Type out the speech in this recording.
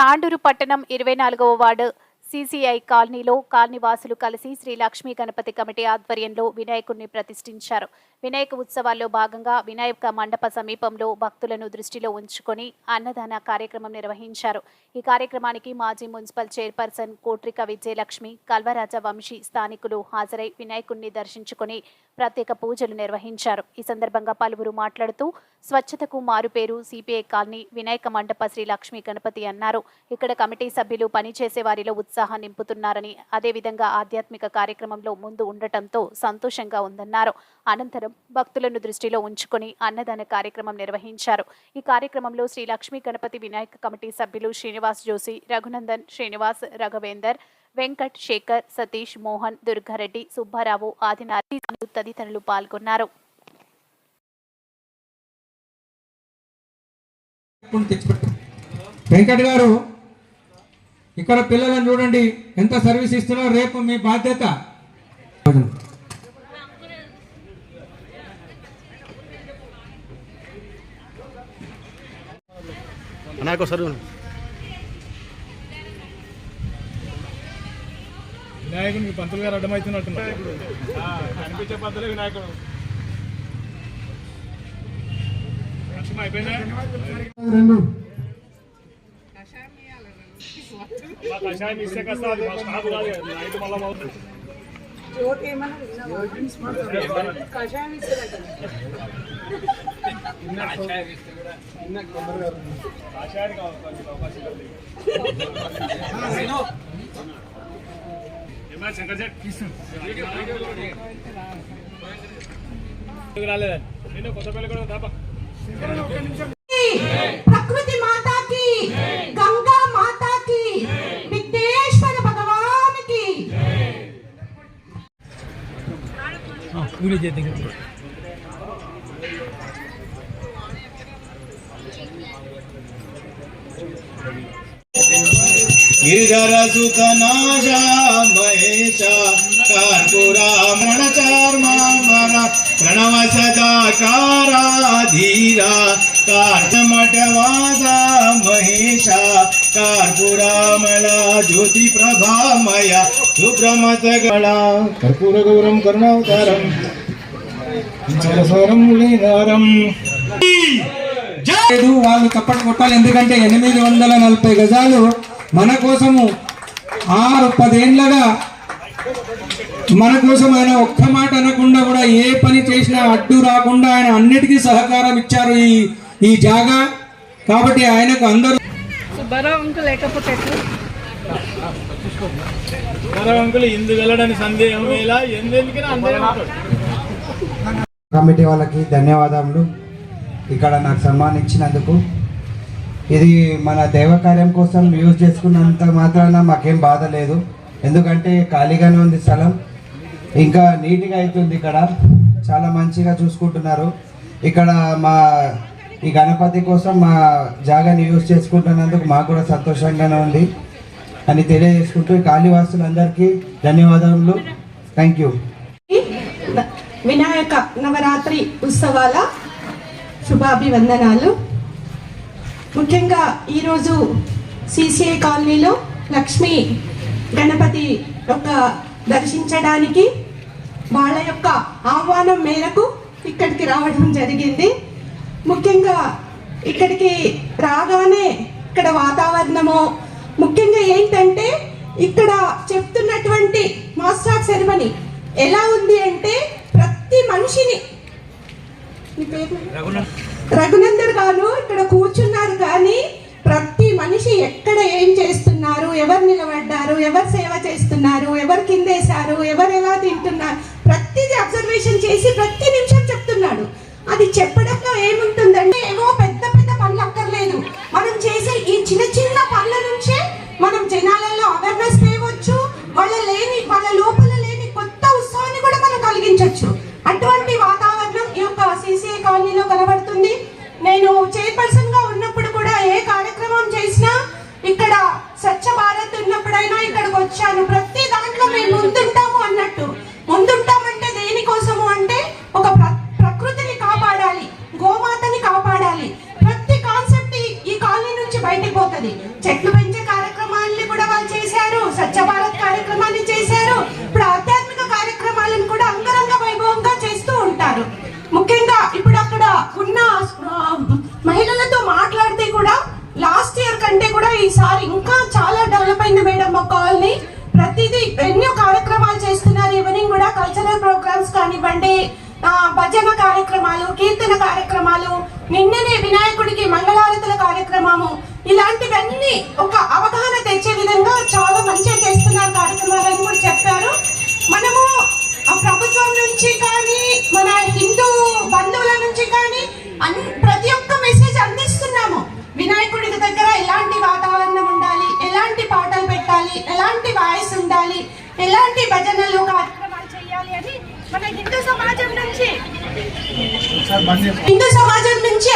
తాండూరు పట్టణం ఇరవై నాలుగవ వార్డు సీసీఐ కాలనీలో కాలనీవాసులు కలిసి శ్రీ లక్ష్మీ గణపతి కమిటీ ఆధ్వర్యంలో వినాయకుడిని ప్రతిష్ఠించారు. వినాయక ఉత్సవాల్లో భాగంగా వినాయక మండప సమీపంలో భక్తులను దృష్టిలో ఉంచుకొని అన్నదాన కార్యక్రమం నిర్వహించారు. ఈ కార్యక్రమానికి మాజీ మున్సిపల్ చైర్పర్సన్ కోట్రిక విజయలక్ష్మి కల్వరాజ వంశీ స్థానికులు హాజరై వినాయకుణ్ణి దర్శించుకొని ప్రత్యేక పూజలు నిర్వహించారు. ఈ సందర్భంగా పలువురు మాట్లాడుతూ స్వచ్ఛతకు మారుపేరు సిపిఐ కాలనీ వినాయక మండప శ్రీ లక్ష్మీ గణపతి అన్నారు. ఇక్కడ కమిటీ సభ్యులు పనిచేసే వారిలో ఉత్సాహం నింపుతున్నారని అదేవిధంగా ఆధ్యాత్మిక కార్యక్రమంలో ముందు ఉండటంతో సంతోషంగా ఉందన్నారు. అనంతరం భక్తులను దృష్టిలో ఉంచుకొని అన్నదాన కార్యక్రమం నిర్వహించారు. ఈ కార్యక్రమంలో శ్రీ లక్ష్మీ గణపతి వినాయక కమిటీ సభ్యులు శ్రీనివాస్ జోషి రఘునందన్ శ్రీనివాస్ రఘవేందర్ వెంకట్ శేఖర్ సతీష్ మోహన్ దుర్గారెడ్డి సుబ్బారావు ఆదినారాయణ తదితరులు పాల్గొన్నారు. వెంకట్ గారు ఇక్కడ పిల్లలను చూడండి ఎంత సర్వీస్ ఇస్తున్నారో రేపు మీ బాధ్యత. నాకు సరువు వినాయకునికి పంతులు గారు అడ్డమవుతున్నట్టున్నారు కనిపించే పంతులే వినాయకుడు. కషాయం ఇస్తే కదా, నైట్ మళ్ళా అవుతుంది కషాయానికి అవకాశం అవకాశం ఉంది. ఏమైనా శంకర్ చెట్ రాలేదండి నేను కొత్త పెళ్ళి కూడా దాపా गिरधर सुख গেছে गिरधर सुखनाजा महेशा कारपुरामण चार्मा मरा प्रणव सदाकारा धीरा कार्तमटवासा महेशा प्रभा मया। శుభ్రమతగళ కర్పూర గౌరం కరుణావతారం వాళ్ళు చప్పటి కొట్టాలి ఎందుకంటే ఎనిమిది వందల నలభై గజాలు మన కోసము ఆరు పదేండ్లగా మన కోసం ఆయన ఒక్క మాట అనకుండా కూడా ఏ పని చేసినా అడ్డు రాకుండా ఆయన అన్నిటికీ సహకారం ఇచ్చారు ఈ ఈ జాగా. కాబట్టి ఆయనకు అందరూ లేకపోతే కరవంకులు ఇందు వెళ్ళడానికి సందేహం ఇలా ఎందుకని కమిటీ వాళ్ళకి ధన్యవాదములు. ఇక్కడ నాకు సన్మానించినందుకు. ఇది మన దైవ కార్యం కోసం యూజ్ చేసుకున్నంత మాత్రాన మాకేం బాధ లేదు. ఎందుకంటే ఖాళీగానే ఉంది స్థలం. ఇంకా నీట్గా అవుతుంది ఇక్కడ. చాలా మంచిగా చూసుకుంటున్నారు. ఇక్కడ మా ఈ గణపతి కోసం మా జాగాని యూజ్ చేసుకుంటున్నందుకు మాకు కూడా సంతోషంగానే ఉంది. అని తెలియజేసుకుంటూ ఈ కాళీవాసులందరికీ ధన్యవాదాలు థ్యాంక్ యూ వినాయక నవరాత్రి ఉత్సవాల శుభాభివందనాలు. ముఖ్యంగా ఈరోజు సిసిఐ కాలనీలో లక్ష్మీ గణపతి యొక్క దర్శించడానికి వాళ్ళ యొక్క ఆహ్వానం మేరకు ఇక్కడికి రావడం జరిగింది. ముఖ్యంగా ఇక్కడికి రాగానే ఇక్కడ వాతావరణము ముఖ్యంగా ఇక్కడ చెప్తున్నటువంటి మాస్టర్ ఆఫ్ సెరమనీ ఎలా ఉంది అంటే ప్రతి మనిషిని రఘునందర్ గారు ఇక్కడ కూర్చున్నారు కానీ ప్రతి మనిషి ఎక్కడ ఏం చేస్తున్నారు ఎవరు నిలబడ్డారు ఎవరు సేవ చేస్తున్నారు ఎవరు కిందేశారు ఎవరు ఎలా తింటున్నారు ప్రతిదీ అబ్జర్వేషన్ చేసి ప్రతి నిమిషం చెప్తున్నాడు. అది చెప్పడంలో ఏముంటుందంటే ప్రోగ్రామ్స్ కానివ్వండి భజన కార్యక్రమాలు కీర్తన కార్యక్రమాలు నిన్ననే వినాయకుడికి మంగళారతుల కార్యక్రమము ఇలాంటివన్నీ ఒక అవగాహన తెచ్చే విధంగా చాలా మంచిగా చేస్తున్నారు కార్యక్రమాలని కూడా చెప్పారు. మనము ప్రభుత్వం నుంచి కానీ మన హిందూ బంధువుల నుంచి కానీ అన్ ప్రతి ఒక్క మెసేజ్ అందిస్తున్నాము. వినాయకుడి దగ్గర ఎలాంటి వాతావరణం ఉండాలి ఎలాంటి పాటలు పెట్టాలి ఎలాంటి వాయిస్ ఉండాలి ఎలాంటి భజనలు కార్యక్రమాలు మన హిందూ సమాజం నుంచి హిందూ సమాజం నుంచి